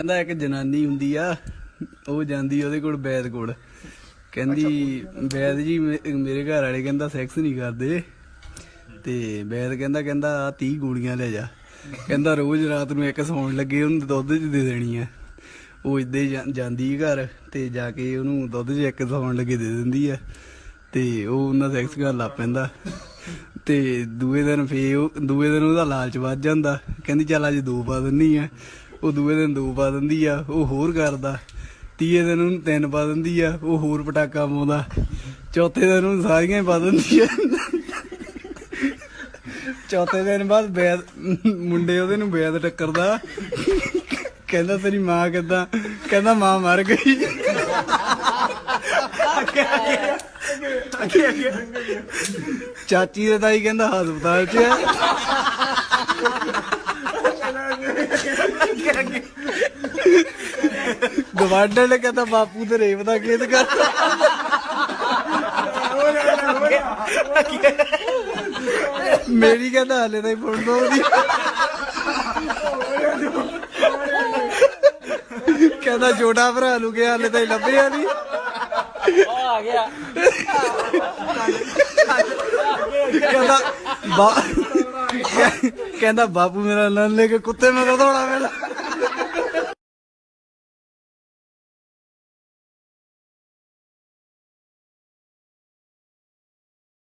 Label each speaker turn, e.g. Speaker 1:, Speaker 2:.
Speaker 1: ਕਹਿੰਦਾ ਇੱਕ ਜਨਾਨੀ ਹੁੰਦੀ ਆ ਉਹ ਜਾਂਦੀ ਉਹਦੇ ਕੋਲ ਵੈਦ ਕੋਲ। ਕਹਿੰਦੀ ਵੈਦ ਜੀ ਮੇ- ਮੇਰੇ ਘਰ ਵਾਲੇ ਕਹਿੰਦਾ ਸੈਕਸ ਨਹੀਂ ਕਰਦੇ। ਤੇ ਵੈਦ ਕਹਿੰਦਾ ਕਹਿੰਦਾ ਆ 30 ਗੋਲੀਆਂ ਲੈ ਜਾ। ਕਹਿੰਦਾ ਰੋਜ਼ ਰਾਤ ਨੂੰ ਇੱਕ ਸੌਣ ਲੱਗੇ ਉਹਨੂੰ ਦੁੱਧ ਚ ਦੇ ਦੇਣੀ ਆ। ਉਹ ਇਦਾਂ ਜਾਂਦੀ ਘਰ ਤੇ ਜਾ ਕੇ ਉਹਨੂੰ ਦੁੱਧ 'ਚ ਇੱਕ ਸੌਣ ਲੱਗੇ ਦੇ ਦਿੰਦੀ ਆ। ਤੇ ਉਹ ਉਹਨਾਂ ਸੈਕਸ ਕਰਨ ਲੱਗ ਪੈਂਦਾ। ਤੇ ਦੂਏ ਦਿਨ ਫੇ ਉਹ ਦੂਏ ਦਿਨ ਉਹਦਾ ਲਾਲਚ ਵੱਧ ਜਾਂਦਾ। ਕਹਿੰਦੀ ਚੱਲ ਅੱਜ ਦੋ ਪਾ ਦਿੰਨੀ ਆ। ਉਹ ਦੂਏ ਦਿਨ ਦੋ ਪਾ ਦਿੰਦੀ ਆ, ਉਹ ਹੋਰ ਕਰਦਾ। ਤੀਏ ਦਿਨ ਉਹਨੂੰ ਤਿੰਨ ਪਾ ਦਿੰਦੀ ਆ, ਉਹ ਹੋਰ ਪਟਾਕਾ ਪਾਉਂਦਾ। ਚੌਥੇ ਦਿਨ ਉਹਨੂੰ ਸਾਰੀਆਂ ਹੀ ਪਾ ਦਿੰਦੀ ਆ। ਚੌਥੇ ਦਿਨ ਬਾਅਦ ਬੈਦ, ਮੁੰਡੇ ਉਹਦੇ ਨੂੰ ਬੈਦ ਟੱਕਰਦਾ। ਕਹਿੰਦਾ ਤੇਰੀ ਮਾਂ ਕਿੱਦਾਂ, ਕਹਿੰਦਾ ਮਾਂ ਮਰ ਗਈ। ਚਾਚੀ ਦੇ ਤਾਈ ਕਹਿੰਦਾ ਹਸਪਤਾਲ 'ਚ ਹੈ ਗਵਾਂਢਣ ਨੇ ਕਹਿੰਦਾ ਬਾਪੂ ਤੇ ਰੇਵ ਦਾ ਕੇਸ ਕਰ। ਮੇਰੀ ਕਹਿੰਦਾ ਹਲੇ ਤਾਂ ਫੋਨ ਦੋ ਉਹਦੀ। ਕਹਿੰਦਾ ਛੋਟਾ ਭਰਾ ਨੂੰ ਗਿਆ ਹਲੇ ਤਾਂ ਲੱਭਿਆ ਨਹੀਂ
Speaker 2: ਆ ਗਿਆ।
Speaker 1: ਕਹਿੰਦਾ ਕਹਿੰਦਾ ਬਾਪੂ ਮੇਰਾ ਨਾਂ ਲੈ ਕੇ ਕੁੱਤੇ ਮਗਰ ਦੌੜਾ ਮੇਰਾ